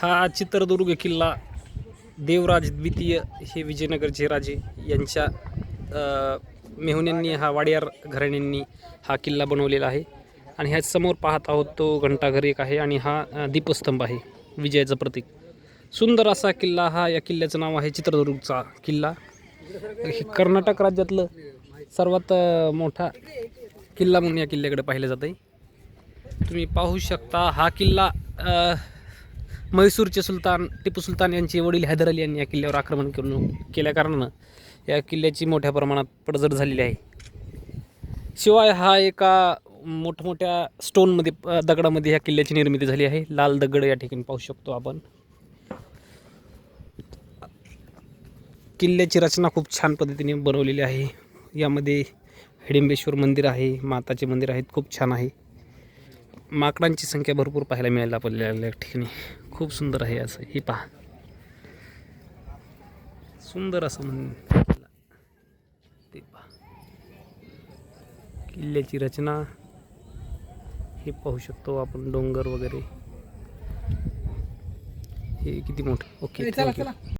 हा चित्रदुर्ग किल्ला देवराज द्वितीय हे विजयनगरचे राजे यांच्या मेहुण्यांनी हा वाडियार घराण्यांनी हा किल्ला बनवलेला आहे. आणि ह्या समोर पाहत आहोत तो घंटाघर एक आहे आणि हा दीपस्तंभ आहे विजयाचं प्रतीक. सुंदर असा किल्ला हा या किल्ल्याचं नाव आहे चित्रदुर्गचा किल्ला. हे कर्नाटक राज्यातलं सर्वात मोठा किल्ला म्हणून या किल्ल्याकडे पाहिलं जातं आहे तुम्ही पाहू शकता हा किल्ला म्हैसूरचे सुलतान टिपू सुलतान यांचे वडील हैदर अली यांनी या किल्ल्यावर आक्रमण करून केल्या कारणानं या किल्ल्याची मोठ्या प्रमाणात पडझड झालेली आहे. शिवाय हा एका मोठमोठ्या स्टोनमध्ये दगडामध्ये ह्या किल्ल्याची निर्मिती झाली आहे. लाल दगड या ठिकाणी पाहू शकतो आपण. किल्ल्याची रचना खूप छान पद्धतीने बनवलेली आहे. यामध्ये हिडिंबेश्वर मंदिर आहे माताचे मंदिर आहेत खूप छान आहे. माकडांची संख्या भरपूर पाहायला मिळायला आपल्याला या ठिकाणी. खूप सुंदर आहे असं. हे पहा. सुंदर असं म्हण. ते पहा. किल्ल्याची रचना. हे पाहू शकतो आपण डोंगर वगैरे. हे किती मोठं. ओके